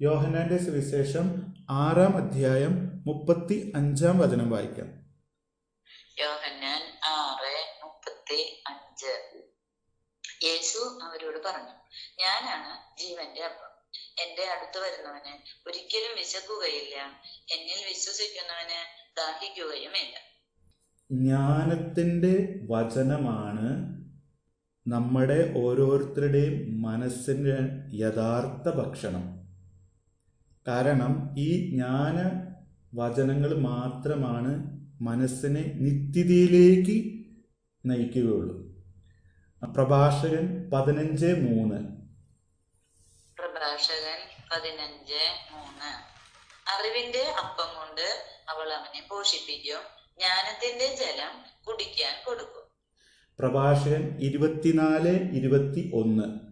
യോഹന്നാന്റെ സുവിശേഷം ആറാം അധ്യായം മുപ്പത്തി അഞ്ചാം വചനം വായിക്കാം. യോഹന്നാൻ ആറ് മുപ്പത്തി അഞ്ച് യേശു അവരോട് പറഞ്ഞു ഞാനാണ് ജീവന്റെ അപ്പം എന്റെ അടുത്ത് വരുന്നവന് ഒരിക്കലും വിശക്കുകയില്ല. എന്നിൽ വിശ്വസിക്കുന്നവന് ദാഹിക്കുകയുമില്ല. ജ്ഞാനത്തിന്റെ വചനമാണ് നമ്മുടെ ഓരോരുത്തരുടെയും മനസ്സിന്റെ യഥാർത്ഥ ഭക്ഷണം. കാരണം ഈ ജ്ഞാന വചനങ്ങൾ മാത്രമാണ് മനസ്സിനെ നിത്യതയിലേക്ക് നയിക്കുകയുള്ളൂ. പ്രഭാഷകൻ പതിനഞ്ച് മൂന്ന്. പ്രഭാഷകൻ പതിനഞ്ച് മൂന്ന്. അറിവിന്റെ അപ്പം കൊണ്ട് അവൾ അവനെ പോഷിപ്പിക്കും. ജ്ഞാനത്തിന്റെ ജലം കുടിക്കാൻ കൊടുക്കും. പ്രഭാഷകൻ ഇരുപത്തിനാല് ഇരുപത്തി ഒന്ന്.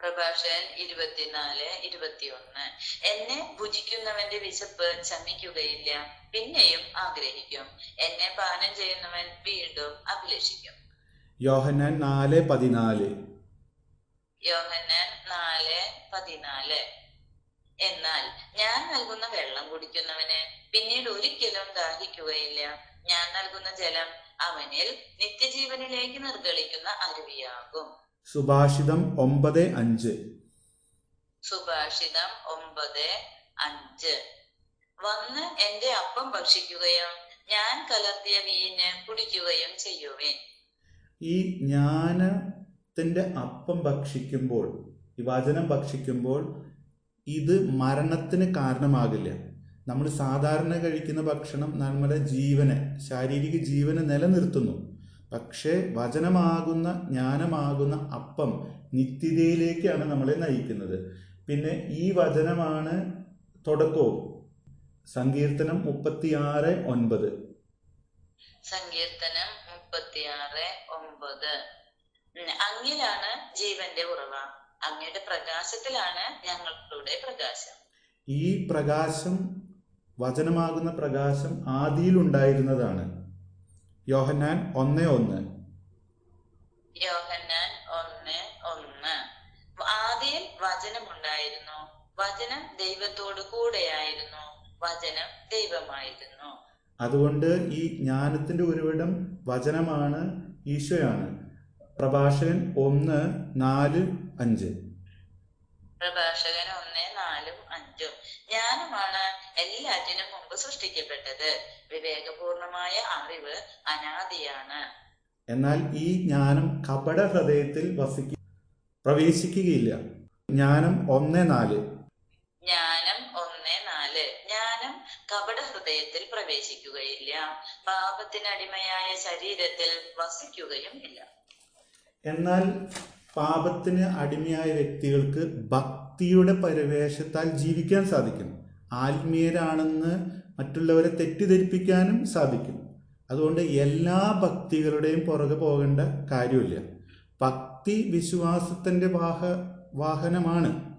പ്രഭാഷകൻ ഇരുപത്തിനാല് ഇരുപത്തിയൊന്ന്. എന്നെ ഭുജിക്കുന്നവന്റെ വിശപ്പ് ശമിക്കുകയില്ല. പിന്നെയും ആഗ്രഹിക്കും. എന്നെ പാനം ചെയ്യുന്നവൻ വീണ്ടും അഭിലഷിക്കും. യോഹന്നാൻ നാല് പതിനാല്. യോഹന്നാൻ നാല് പതിനാല്. എന്നാൽ ഞാൻ നൽകുന്ന വെള്ളം കുടിക്കുന്നവന് പിന്നീട് ഒരിക്കലും ദാഹിക്കുകയില്ല. ഞാൻ നൽകുന്ന ജലം അവനിൽ നിത്യജീവനിലേക്ക് നിർഗളിക്കുന്ന അരുവിയാകും. സുഭാഷിതം ഒമ്പത് അഞ്ച്. സുഭാഷിതം ഒമ്പത് അഞ്ച്. വന്ന് എന്റെ അപ്പം ഭക്ഷിക്കുകയും ഞാൻ കലർത്തിയ വീഞ്ഞ് കുടിക്കുകയും ചെയ്യുവേൻ. ഈ ജ്ഞാനത്തിന്റെ അപ്പം ഭക്ഷിക്കുമ്പോൾ ഈ വചനം ഭക്ഷിക്കുമ്പോൾ ഇത് മരണത്തിന് കാരണമാകില്ല. നമ്മൾ സാധാരണ കഴിക്കുന്ന ഭക്ഷണം നമ്മുടെ ജീവനെ ശാരീരിക ജീവനെ നിലനിർത്തുന്നു. പക്ഷേ വചനമാകുന്ന ജ്ഞാനമാകുന്ന അപ്പം നിത്യതയിലേക്കാണ് നമ്മളെ നയിക്കുന്നത്. പിന്നെ ഈ വചനമാണ് തുടക്കവും സങ്കീർത്തനം മുപ്പത്തിയാറ് ഒൻപത്. സങ്കീർത്തനം മുപ്പത്തിയാറ് ഒമ്പത് അങ്ങിലാണ് ജീവന്റെ ഉറവ. അങ്ങയുടെ പ്രകാശത്തിലാണ് ഞങ്ങളുടെ പ്രകാശം. ഈ പ്രകാശം വചനമാകുന്ന പ്രകാശം ആദിയിൽ ഉണ്ടായിരുന്നതാണ് യോഹന്നാൻ ഒന്ന് ഒന്ന്. യോഹന്നാൻ വചനമുണ്ടായിരുന്നു. വചനം ദൈവത്തോട് കൂടെയായിരുന്നു. വചനം ദൈവമായിരുന്നു. അതുകൊണ്ട് ഈ ജ്ഞാനത്തിന്റെ ഉറവിടം വചനമാണ് ഈശോയാണ്. പ്രഭാഷകൻ ഒന്ന് നാല് അഞ്ച്. പ്രഭാഷകൻ ഒന്ന് നാലും അഞ്ചും. ജ്ഞാനമാണ് എല്ലാറ്റിനും മുമ്പ് സൃഷ്ടിക്കപ്പെട്ടത്. വിവേകപൂർണമായ അറിവ് അനാദിയാണ്. എന്നാൽ ഈ ജ്ഞാനം കപട ഹൃദയത്തിൽ വസിക്ക പ്രവേശിക്കുകയില്ല. ജ്ഞാനം ഒന്ന് നാല്. ജ്ഞാനം ഒന്ന് നാല്. ജ്ഞാനം കപട ഹൃദയത്തിൽ പ്രവേശിക്കുകയില്ല പാപത്തിനടിമയായ ശരീരത്തിൽ വസിക്കുകയും ഇല്ല. എന്നാൽ പാപത്തിന് അടിമയായ വ്യക്തികൾക്ക് ഭക്തിയുടെ പരിവേഷത്താൽ ജീവിക്കാൻ സാധിക്കും ആത്മീയരാണെന്ന് മറ്റുള്ളവരെ തെറ്റിദ്ധരിപ്പിക്കാനും സാധിക്കും. അതുകൊണ്ട് എല്ലാ ഭക്തികളുടെയും പുറകെ പോകേണ്ട കാര്യമില്ല. ഭക്തി വിശ്വാസത്തിന്റെ വാഹ വാഹനമാണ്.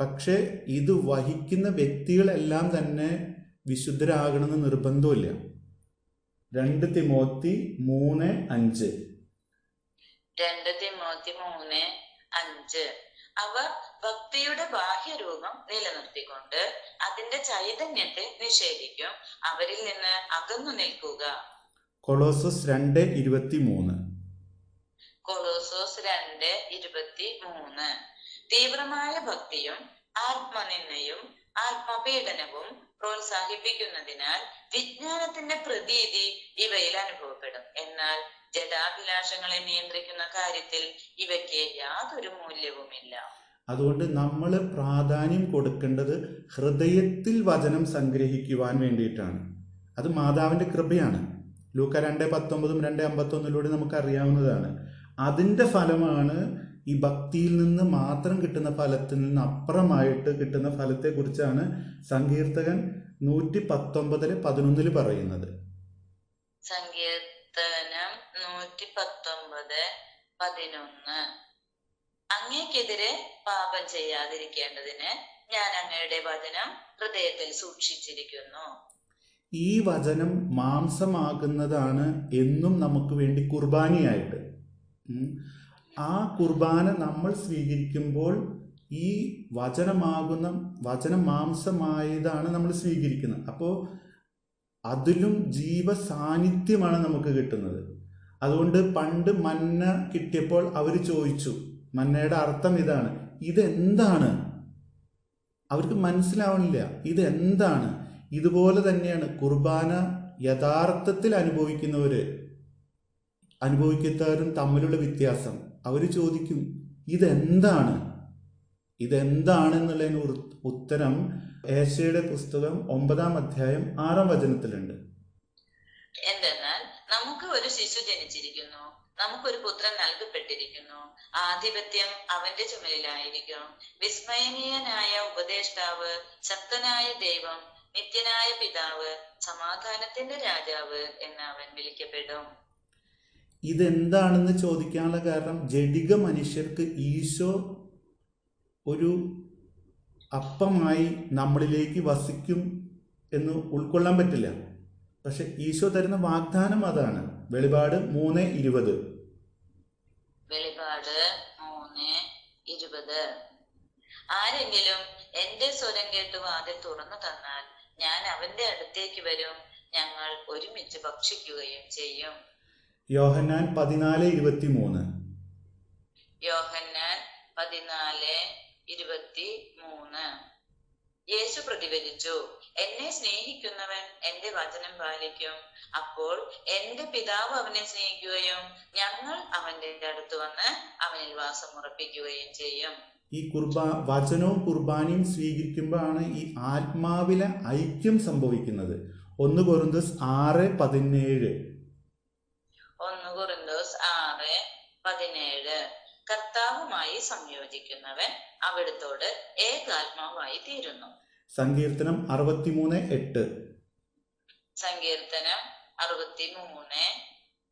പക്ഷേ ഇത് വഹിക്കുന്ന വ്യക്തികളെല്ലാം തന്നെ വിശുദ്ധരാകണമെന്ന് നിർബന്ധമില്ല രണ്ട് തിമോത്തി മൂന്ന് അഞ്ച്. രണ്ട് തിമോത്തി മൂന്ന് അഞ്ച്. അവർ ഭക്തിയുടെ ബാഹ്യരൂപം നിലനിർത്തിക്കൊണ്ട് അതിന്റെ ചൈതന്യത്തെ നിഷേധിക്കും. അവരിൽ നിന്ന് അകന്നു നിൽക്കുക. കൊളോസസ് രണ്ട് ഇരുപത്തി മൂന്ന്. കൊളോസോസ് രണ്ട് ഇരുപത്തി മൂന്ന്. തീവ്രമായ ഭക്തിയും ആത്മനിന്ദയും ആത്മപീഡനവും പ്രോത്സാഹിപ്പിക്കുന്നതിനാൽ വിജ്ഞാനത്തിന്റെ പ്രതീതി ഇവയിൽ അനുഭവപ്പെടും. എന്നാൽ ജഡാഭിലാഷങ്ങളെ നിയന്ത്രിക്കുന്ന കാര്യത്തിൽ ഇവയ്ക്ക് യാതൊരു മൂല്യവുമില്ല. അതുകൊണ്ട് നമ്മൾ പ്രാധാന്യം കൊടുക്കേണ്ടത് ഹൃദയത്തിൽ വചനം സംഗ്രഹിക്കുവാൻ വേണ്ടിയിട്ടാണ്. അത് മാതാവിന്റെ കൃപയാണ്. ലൂക്ക രണ്ട് പത്തൊമ്പതും രണ്ട് അമ്പത്തൊന്നിലൂടെ നമുക്ക് അറിയാവുന്നതാണ് അതിന്റെ ഫലമാണ് ഈ ഭക്തിയിൽ നിന്ന് മാത്രം കിട്ടുന്ന ഫലത്തിൽ നിന്ന് അപ്പുറമായിട്ട് കിട്ടുന്ന ഫലത്തെക്കുറിച്ചാണ് സങ്കീർത്തകൻ നൂറ്റി പത്തൊമ്പതിൽ പതിനൊന്നിൽ പറയുന്നത്. സങ്കീർത്തനം നൂറ്റി പത്തൊമ്പത് പതിനൊന്ന്. അങ്ങേക്കെതിരെ പാപം ചെയ്യാതിരിക്കേണ്ടതിന് ഞാൻ അങ്ങയുടെ വചനം ഹൃദയത്തിൽ സൂക്ഷിച്ചിരിക്കുന്നു. ഈ വചനം മാംസമാകുന്നതാണ് എന്നും നമുക്ക് വേണ്ടി കുർബാനയായിട്ട്. ആ കുർബാന നമ്മൾ സ്വീകരിക്കുമ്പോൾ ഈ വചനമാകുന്ന വചനം മാംസമായതാണ് നമ്മൾ സ്വീകരിക്കുന്നത്. അപ്പോൾ അതിലും ജീവ സാന്നിധ്യമാണ് നമുക്ക് കിട്ടുന്നത്. അതുകൊണ്ട് പണ്ട് മന്ന കിട്ടിയപ്പോൾ അവർ ചോദിച്ചു. മന്നയുടെ അർത്ഥം ഇതാണ്. ഇതെന്താണ്? അവർക്ക് മനസ്സിലാവണില്ല. ഇതെന്താണ്? ഇതുപോലെ തന്നെയാണ് കുർബാന യഥാർത്ഥത്തിൽ അനുഭവിക്കുന്നവര്. അനുഭവിക്കുന്നവരും തമ്മിലുള്ള വ്യത്യാസം. അവർ ചോദിക്കും ഇതെന്താണ്? ഇതെന്താണെന്നുള്ളതിന് ഉത്തരം ഏശയുടെ പുസ്തകം ഒമ്പതാം അധ്യായം ആറാം വചനത്തിലുണ്ട്. എന്തെന്നാൽ നമുക്ക് ഒരു ശിശു ജനിച്ചിരിക്കുന്നു. നമുക്കൊരു പുത്രൻ നൽകപ്പെട്ടിരിക്കുന്നു. ആധിപത്യം അവന്റെ ചുമലിലായിരിക്കും. വിസ്മയനീയനായ ഉപദേഷ്ടാവ് ശക്തനായ ദൈവം നിത്യനായ പിതാവ് സമാധാനത്തിന്റെ രാജാവ് എന്ന് അവൻ വിളിക്കപ്പെടും. ഇതെന്താണെന്ന് ചോദിക്കാനുള്ള കാരണം ജഡിക മനുഷ്യർക്ക് ഈശോ ഒരു അപ്പമായി നമ്മളിലേക്ക് വസിക്കും എന്ന് ഉൾക്കൊള്ളാൻ പറ്റില്ല. പക്ഷെ ഈശോ തരുന്ന വാഗ്ദാനം അതാണ്. വെളിപാട് മൂന്ന് ഇരുപത്. വെളിപാട് മൂന്ന് ഇരുപത്. ആരെങ്കിലും എന്റെ സ്വരം കേട്ട് വാതിൽ തുറന്നു തന്നാൽ ഞാൻ അവന്റെ അടുത്തേക്ക് വരും. ഞങ്ങൾ ഒരുമിച്ച് ഭക്ഷിക്കുകയും ചെയ്യും. യോഹന്നാൻ പതിനാല് ഇരുപത്തി മൂന്ന് യോഹന്നാൻ പതിനാല് ഇരുപത്തി മൂന്ന് യേശു പ്രതികരിച്ചു എന്നെ സ്നേഹിക്കുന്നവൻ എന്റെ വചനം പാലിക്കും. അപ്പോൾ എന്റെ പിതാവ് അവനെ സ്നേഹിക്കുകയും ഞങ്ങൾ അവന്റെ അടുത്ത് വന്ന് അവനിൽ വാസം ഉറപ്പിക്കുകയും ചെയ്യും. ഈ കുർബാ വചനവും കുർബാനയും സ്വീകരിക്കുമ്പോഴാണ് ഈ ആത്മാവിലെ ഐക്യം സംഭവിക്കുന്നത്. ഒന്ന് കൊറുന്തസ് ആറ് പതിനേഴ് ഒന്ന് കുറിന്തോസ് ആറ് പതിനേഴ് കർത്താവുമായി സംയോജിക്കുന്നവൻ അവിടുത്തോട് ഏകാത്മാവായി തീരുന്നു. സങ്കീർത്തനം അറുപത്തിമൂന്ന് എട്ട്. സങ്കീർത്തനം അറുപത്തിമൂന്ന്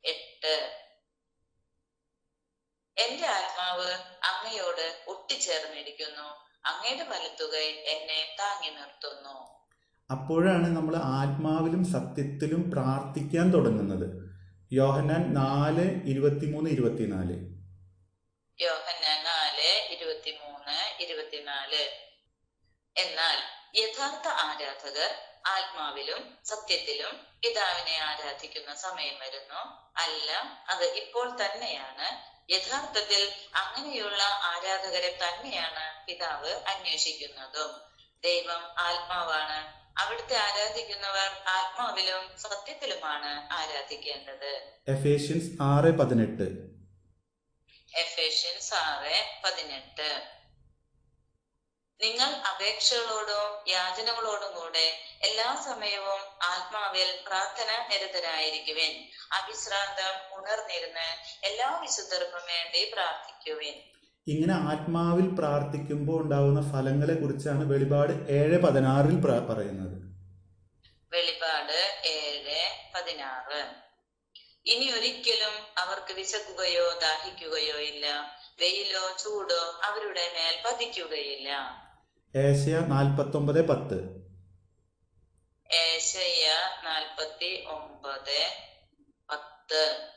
എട്ട്. എന്റെ ആത്മാവ് അങ്ങയോട് ഒട്ടിച്ചേർന്നിരിക്കുന്നു. അങ്ങയുടെ വലത്തുകൈ എന്നെ താങ്ങി നിർത്തുന്നു. അപ്പോഴാണ് നമ്മൾ ആത്മാവിലും സത്യത്തിലും പ്രാർത്ഥിക്കാൻ തുടങ്ങുന്നത്. യോഹനാൻ നാല് ഇരുപത്തിമൂന്ന് ഇരുപത്തിനാല്. എന്നാൽ യഥാർത്ഥ ആരാധകർ ആത്മാവിലും സത്യത്തിലും പിതാവിനെ ആരാധിക്കുന്ന സമയം വരുന്നു. അല്ല അത് ഇപ്പോൾ തന്നെയാണ്. യഥാർത്ഥത്തിൽ അങ്ങനെയുള്ള ആരാധകരെ തന്നെയാണ് പിതാവ് അന്വേഷിക്കുന്നതും. ദൈവം ആത്മാവാണ്. അവിടുത്തെ ആരാധിക്കുന്നവർ ആത്മാവിലും സത്യത്തിലുമാണ് ആരാധിക്കേണ്ടത്. എഫേഷ്യൻസ് ആറ് പതിനെട്ട്. എഫേഷ്യൻസ് ആറ് പതിനെട്ട്. നിങ്ങൾ അപേക്ഷകളോടും യാചനകളോടും കൂടെ എല്ലാ സമയവും ആത്മാവിൽ പ്രാർത്ഥന നിരതരായിരിക്കുവിൻ. അവിശ്രാന്തം ഉണർന്നിരുന്ന് എല്ലാ വിശുദ്ധർക്കും വേണ്ടി പ്രാർത്ഥിക്കുവിൻ. ഇങ്ങനെ ആത്മാവിൽ പ്രാർത്ഥിക്കുമ്പോൾ ഉണ്ടാകുന്ന ഫലങ്ങളെ കുറിച്ചാണ് വെളിപാട് ഏഴ് പതിനാറിൽ പറയുന്നത്. വെളിപാട് ഏഴ് പതിനാറ്. ഇനി ഒരിക്കലും അവർക്ക് വിശക്കുകയോ ദാഹിക്കുകയോ ഇല്ല. വെയിലോ ചൂടോ അവരുടെ മേൽ പതിക്കുകയില്ല. ഏഷ്യ നാൽപ്പത്തൊമ്പത് പത്ത്. ഏശയ നാൽപ്പത്തി ഒമ്പത് പത്ത്.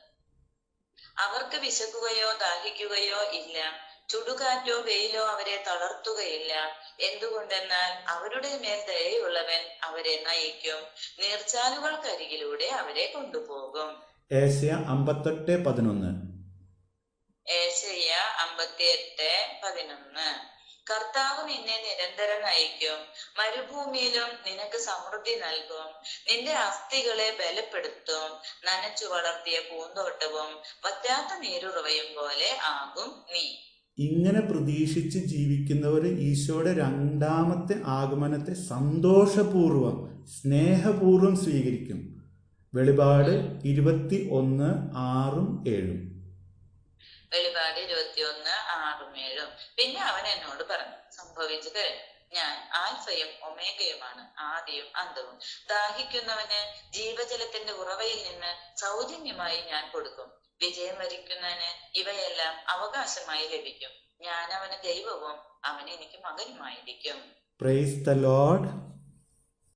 അവർക്ക് വിശക്കുകയോ ദാഹിക്കുകയോ ഇല്ല. ചുടുകാറ്റോ വെയിലോ അവരെ തളർത്തുകയില്ല. എന്തുകൊണ്ടെന്നാൽ അവരുടെ മേൽ ദയയുള്ളവൻ അവരെ നയിക്കും. നീർച്ചാലുകൾക്കരികിലൂടെ അവരെ കൊണ്ടുപോകും. ഏഷ്യ അമ്പത്തെട്ട് പതിനൊന്ന്. ഏശയ അമ്പത്തിയെട്ട് പതിനൊന്ന്. കർത്താവ് നിന്നെ നിരന്തരം നയിക്കും. മരുഭൂമിയിലും നിനക്ക് സമൃദ്ധി നൽകും. നിന്റെ അസ്ഥികളെ ബലപ്പെടുത്തും. നനച്ചു വളർത്തിയ പൂന്തോട്ടവും വറ്റാത്ത നീരുറവയും പോലെ ആകും നീ. ഇങ്ങനെ പ്രതീക്ഷിച്ച് ജീവിക്കുന്നവർ ഈശോയുടെ രണ്ടാമത്തെ ആഗമനത്തെ സന്തോഷപൂർവം സ്നേഹപൂർവം സ്വീകരിക്കും. വെളിപാട് ഇരുപത്തി ഒന്ന് ആറും ഏഴും. വെളിപാട് ഇരുപത്തിയൊന്ന് ആറും ഏഴും. പിന്നെ അവൻ എന്നോട് പറഞ്ഞു. സംഭവിച്ചു കഴിഞ്ഞു ഞാൻ ആൽഫയും ഒമേഗയുമാണ് ആദിയും അന്തവും. ദാഹിക്കുന്നവന് ജീവജലത്തിന്റെ ഉറവയിൽ നിന്ന് സൗജന്യമായി ഞാൻ കൊടുക്കും. വിജയം വരിക്കുന്നവന് ഇവയെല്ലാം അവകാശമായി ലഭിക്കും. ഞാൻ അവന് ദൈവവും അവൻ എനിക്ക് മകനുമായിരിക്കും. Praise the load